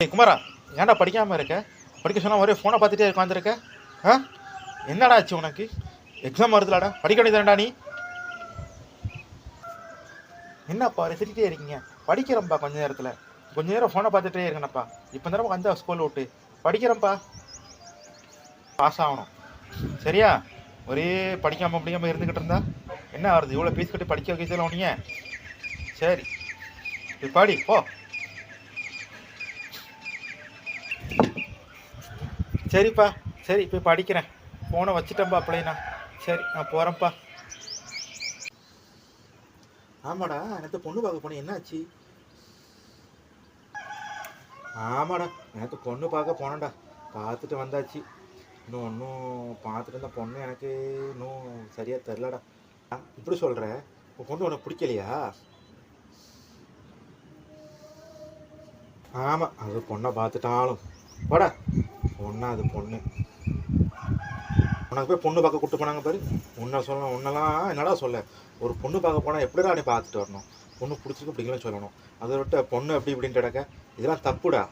குமாரா ஏன்டா படிக்காமல் இருக்க? படிக்க சொன்னால் ஒரே ஃபோனை பார்த்துட்டே உட்காந்துருக்க ஆ? என்னடா ஆச்சு உனக்கு? எக்ஸாம் வருதுலாடா படிக்க வேண்டியதாண்டா நீ. என்னப்பா ரசிக்கிட்டே இருக்கீங்க. படிக்கிறேன்ப்பா கொஞ்ச நேரத்தில். கொஞ்ச நேரம் ஃபோனை பார்த்துட்டே இருக்கேனப்பா. இப்போ நேரம் வந்தா ஸ்கூலில் விட்டு. படிக்கிறேன்ப்பா பாஸ் ஆகணும். சரியா? ஒரே படிக்காமல் படிக்காமல் இருந்துக்கிட்டு இருந்தா என்ன வருது இவ்வளோ பீஸ் கட்டி படிக்க வைக்கிறதுல உனிய சரி. பாடி படி போ. சரிப்பா சரி போய் படிக்கிறேன். ஃபோனை வச்சுட்டேன்ப்பா அப்படின்னா சரி நான் போகிறேன்ப்பா ஆமாடா நேற்று பொண்ணு பார்க்க போனேன். என்னாச்சு? ஆமாடா நேற்று பொண்ணு பார்க்க போனேன்டா. பார்த்துட்டு வந்தாச்சு. இன்னும் ஒன்றும் பார்த்துட்டு இருந்த பொண்ணு எனக்கு இன்னும் சரியாக தெரிலடா. இப்படி சொல்கிற உன் பொண்ணு உனக்கு பிடிக்கலையா? ஆமாம் அது பொண்ணை பார்த்துட்டாலும். வாடா ஒன்றாவது அது பொண்ணு. உனக்கு போய் பொண்ணு பார்க்க கூட்டு போனாங்க பாரு. உன்னை சொல்லணும் உன்னெல்லாம் என்னடா சொல்ல? ஒரு பொண்ணு பார்க்க போனால் எப்படிடா நீ பார்த்துட்டு வரணும்? பொண்ணு பிடிச்சிருக்கு பிடிக்கலன்னு சொல்லணும். அதை விட்டு பொண்ணு அப்படி இப்படின்னு கிடக்க. இதெல்லாம் தப்புடா.